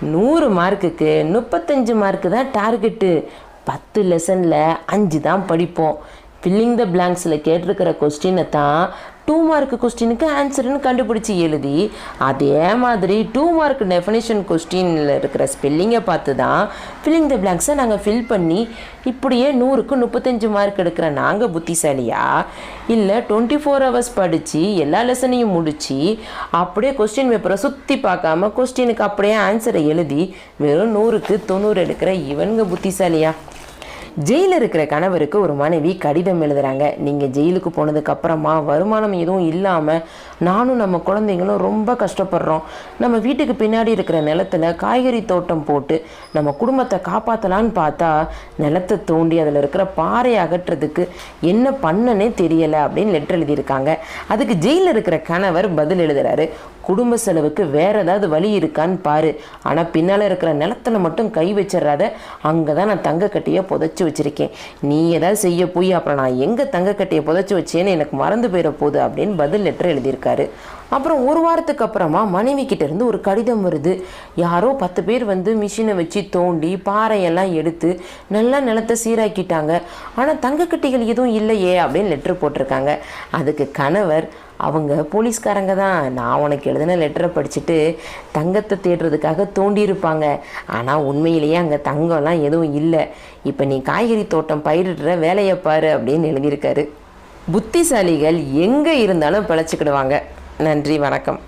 நூறு மார்க்குக்கு முப்பத்தஞ்சு மார்க்கு தான் டார்கெட்டு. பத்து லெசனில் அஞ்சு தான் படிப்போம். ஃபில்லிங் த பிளாங்க்ஸில் கேட்டிருக்கிற கொஸ்டினை தான் டூ மார்க் கொஸ்டினுக்கு ஆன்சர்னு கண்டுபிடிச்சி எழுதி அதே மாதிரி டூ மார்க் டெஃபினேஷன் கொஸ்டினில் இருக்கிற ஸ்பெல்லிங்கை பார்த்து தான் ஃபில்லிங் த பிளாங்க்ஸை நாங்கள் ஃபில் பண்ணி இப்படியே நூறுக்கு முப்பத்தஞ்சு மார்க் எடுக்கிற நாங்கள் புத்திசாலியா? இல்லை டுவெண்ட்டி ஃபோர் ஹவர்ஸ் படித்து எல்லா லெசனையும் முடித்து அப்படியே கொஸ்டின் பேப்பரை சுற்றி பார்க்காம கொஸ்டினுக்கு அப்படியே ஆன்சரை எழுதி வெறும் நூறுக்கு தொண்ணூறு எடுக்கிற இவனுங்க புத்திசாலியா? ஜெயிலில் இருக்கிற கணவருக்கு ஒரு மனைவி கடிதம் எழுதுகிறாங்க நீங்கள் ஜெயிலுக்கு போனதுக்கப்புறமா வருமானம் எதுவும் இல்லாமல் நானும் நம்ம குழந்தைங்களும் ரொம்ப கஷ்டப்படுறோம். நம்ம வீட்டுக்கு பின்னாடி இருக்கிற நிலத்துல காய்கறி தோட்டம் போட்டு நம்ம குடும்பத்தை காப்பாற்றலான்னு பார்த்தா நிலத்தை தோண்டி அதில் இருக்கிற பாறை அகற்றுறதுக்கு என்ன பண்ணனே தெரியலை அப்படின்னு லெட்டர் எழுதியிருக்காங்க. அதுக்கு ஜெயிலில் இருக்கிற கணவர் பதில் எழுதுகிறாரு குடும்ப செலவுக்கு வேறு ஏதாவது வழி இருக்கான்னு பாரு. ஆனால் பின்னால் இருக்கிற நிலத்துல மட்டும் கை வச்சிடறாத. அங்கே தான் நான் தங்க கட்டியை புதைச்சி வச்சிருக்கேன். நீ ஏதாவது செய்ய போய் அப்புறம் நான் எங்கே தங்க கட்டியை புதைச்சி வச்சேன்னு எனக்கு மறந்து போயிட போகுது அப்படின்னு பதில் லெட்டர் எழுதியிருக்காரு. அப்புறம் ஒரு வாரத்துக்கு அப்புறமா மனைவி கிட்ட இருந்து ஒரு கடிதம் வருது. யாரோ பத்து பேர் வந்து மிஷினை வச்சு தோண்டி பாறையெல்லாம் எடுத்து நல்லா நிலத்தை சீராக்கிட்டாங்க. ஆனால் தங்கக்கட்டிகள் எதுவும் இல்லையே அப்படின்னு லெட்டர் போட்டிருக்காங்க. அதுக்கு கணவர் அவங்க போலீஸ்காரங்க தான். நான் உனக்கு எழுதின லெட்டரை படிச்சுட்டு தங்கத்தை தேடுறதுக்காக தோண்டியிருப்பாங்க. ஆனால் உண்மையிலேயே அங்கே தங்கம்லாம் எதுவும் இல்லை. இப்போ நீ காய்கறி தோட்டம் பயிரிடுற வேலையை பாரு அப்படின்னு எழுதியிருக்காரு. புத்திசாலிகள் எங்கே இருந்தாலும் பிழைச்சிக்கிடுவாங்க. நன்றி வணக்கம்.